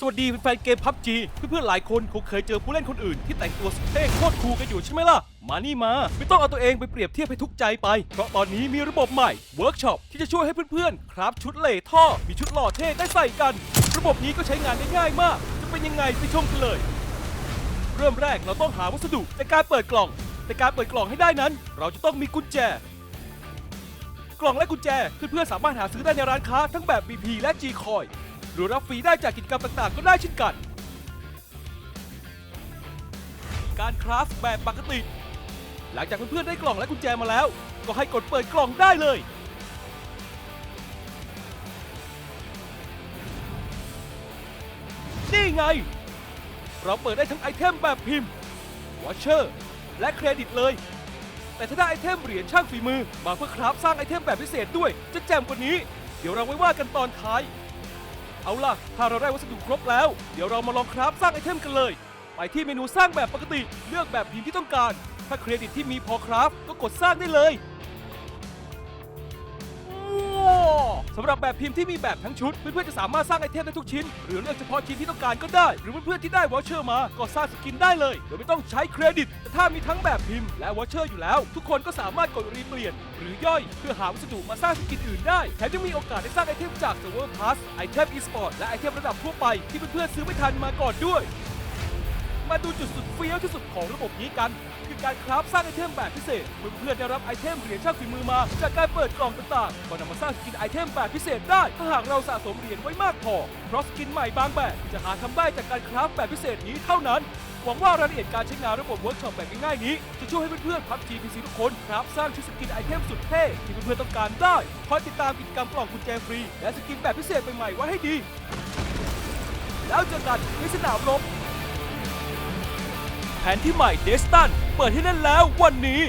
สวัสดีแฟนๆเกมพับจีเพื่อนๆหลายคนคงเคยเจอผู้เล่นคนอื่นที่แต่งตัวสุดเท่โคตรคูลกันอยู่ใช่ไหมล่ะ มานี่มา ไม่ต้องเอาตัวเองไปเปรียบเทียบให้ทุกใจไป เพราะตอนนี้มีระบบใหม่เวิร์กช็อปที่จะช่วยให้เพื่อนๆ ครับชุดเหล่ท่อ มีชุดหล่อเท่ได้ใส่กัน ระบบนี้ก็ใช้งานได้ง่ายมาก จะเป็นยังไงไปชมกันเลย เริ่มแรกเราต้องหาวัสดุในการเปิดกล่องในการเปิดกล่องให้ได้นั้น เราจะต้องมีกุญแจ กล่องและกุญแจเพื่อนๆสามารถหาซื้อได้ในร้านค้าทั้งแบบ BP และ G Coin หรือรับฟรีได้จากกิจกรรมต่างๆ ก็ได้เช่นกัน การคราฟแบบปกติ หลังจากเพื่อนๆได้กล่องและกุญแจมาแล้ว ก็ให้กดเปิดกล่องได้เลย นี่ไง เราเปิดได้ทั้งไอเทมแบบพิมพ์วอชเชอร์และเครดิตเลย แต่ถ้าได้ไอเทมเหรียญช่างฝีมือ มาเพื่อคราฟสร้างไอเทมแบบพิเศษด้วย จะแจ่มกว่านี้ เดี๋ยวเราไว้ว่ากันตอนท้าย เอาล่ะ ถ้าเราได้วัสดุครบแล้ว เดี๋ยวเรามาลองคราฟสร้างไอเทมกันเลย ไปที่เมนูสร้างแบบปกติ เลือกแบบพิมพ์ที่ต้องการ ถ้าเครดิตที่มีพอคราฟก็กดสร้างได้เลย หรับแบบพิมพ์ที่มีแบบทั้งชุด เพื่อนๆจะสามารถสร้างไอเทมได้ทุกชิ้น หรือเลือกเฉพาะชิ้นที่ต้องการก็ได้ หรือเพื่อนๆที่ได้วอชเชอร์มาก็สร้างสกินได้เลย โดยไม่ต้องใช้เครดิตแต่ถ้ามีทั้งแบบพิมพ์และวอชเชอร์อยู่แล้ว ทุกคนก็สามารถกดรีเปลี่ยน หรือย่อยเพื่อหาวัสดุมาสร้างสกินอื่นได้แถมยังมีโอกาสได้สร้างไอเทมจากเซิร์ฟเวอร์พาสไอเทมอีสปอร์ตและไอเทมระดับทั่วไปที่เพื่อนๆซื้อไม่ทันมาก่อนด้วย มาดูจุดสุดเฟี้ยวที่สุดของระบบนี้กัน คือการคราฟสร้างไอเทมแบบพิเศษเพื่อนๆได้รับไอเทมเหรียญช่างฝีมือมา จากการเปิดกล่องต่างๆก็นำมาสร้างสกินไอเทมแบบพิเศษได้ ถ้าหากเราสะสมเหรียญไว้มากพอเพราะสกินใหม่บางแบบจะหาทำได้จากการคราฟแบบพิเศษนี้เท่านั้นหวังว่ารายละเอียดการใช้งานระบบเวิร์กช็อปแบบง่ายๆนี้ จะช่วยให้เพื่อนๆพับจีพีซีทุกคนครับสร้างชุดสกินไอเทมสุดเท่ที่เพื่อนๆต้องการได้คอยติดตามกิจกรรมกล่องกุญแจฟรี และสกินแบบพิเศษใหม่ๆไว้ให้ดี แล้วเจอกันในสนามรบ นที่ใหม่เดสตันเปิดให้เล่นแล้ววันนี้